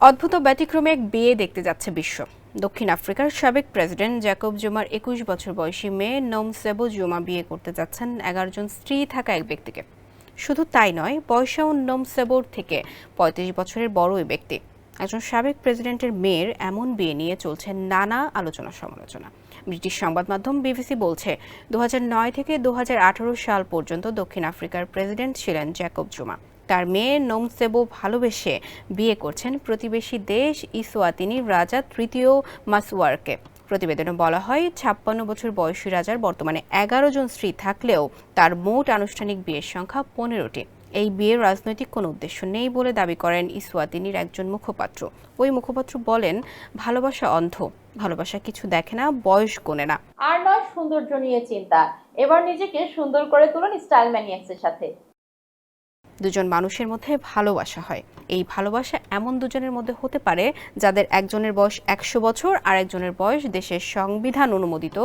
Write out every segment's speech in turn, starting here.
অদ্ভুত ব্যতিক্রমে এক বিয়ে দেখতে যাচ্ছে বিশ্ব। দক্ষিণ আফ্রিকার সাবেক প্রেসিডেন্ট জ্যাকব জুমার একুশ বছর বয়সী মেয়ে নোম সেবো জুমা বিয়ে করতে যাচ্ছেন এগারো জন স্ত্রী থাকা এক ব্যক্তিকে। শুধু তাই নয় বয়সাও নোম সেবোর থেকে পঁয়ত্রিশ বছরের বড় ওই ব্যক্তি। একজন সাবেক প্রেসিডেন্টের মেয়ের এমন বিয়ে নিয়ে চলছে নানা আলোচনা সমালোচনা। ব্রিটিশ সংবাদ মাধ্যম বিবিসি বলছে দু হাজার নয় থেকে দু হাজার আঠারো সাল পর্যন্ত দক্ষিণ আফ্রিকার প্রেসিডেন্ট ছিলেন জ্যাকব জুমা। তার মেয়ে নোমসেবো ভালোবেসে বিয়ে করছেন প্রতিবেশী দেশ ইসোয়াতিনির রাজা তৃতীয় মাসওয়ারকে। প্রতিবেদনে বলা হয়, ছাপ্পান্ন বছর বয়সী রাজার বর্তমানে এগারো জন স্ত্রী থাকলেও তার মোট আনুষ্ঠানিক বিয়ের সংখ্যা পনেরোটি। এই বিয়ের রাজনৈতিক কোনো উদ্দেশ্য নেই বলে দাবি করেন ইসওয়াতিনির একজন মুখপাত্র। ওই মুখপাত্র বলেন, ভালোবাসা অন্ধ, ভালোবাসা কিছু দেখে না, বয়স গোনে না। আর নয়, সৌন্দর্য নিয়ে চিন্তা। এবার নিজেকে সুন্দর করে তুলুন স্টাইল ম্যানিয়াক্সের সাথে। দুজন মানুষের মধ্যে ভালোবাসা হয়। এই ভালোবাসা এমন দুজনের মধ্যে হতে পারে যাদের একজনের বয়স একশো বছর আর একজনের বয়স দেশের সংবিধান অনুমোদিত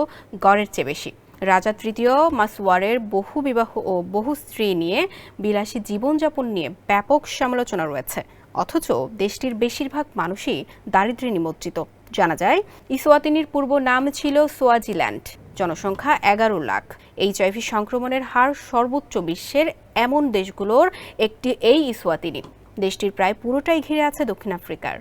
গড়ের চেয়ে বেশি। রাজা তৃতীয় মাসওয়ারের বহু বিবাহ ও বহু স্ত্রী নিয়ে বিলাসী জীবনযাপন নিয়ে ব্যাপক সমালোচনা রয়েছে। অথচ দেশটির বেশিরভাগ মানুষই দারিদ্র্যে নিমজ্জিত। জানা যায়, ইসোয়াতিনির পূর্ব নাম ছিল সোয়াজিল্যান্ড, জনসংখ্যা এগারো লাখ। এইচআইভি সংক্রমণের হার সর্বোচ্চ বিশ্বের এমন দেশগুলোর একটি এই ইসোয়াতিনি। দেশটির প্রায় পুরোটাই ঘিরে আছে দক্ষিণ আফ্রিকার।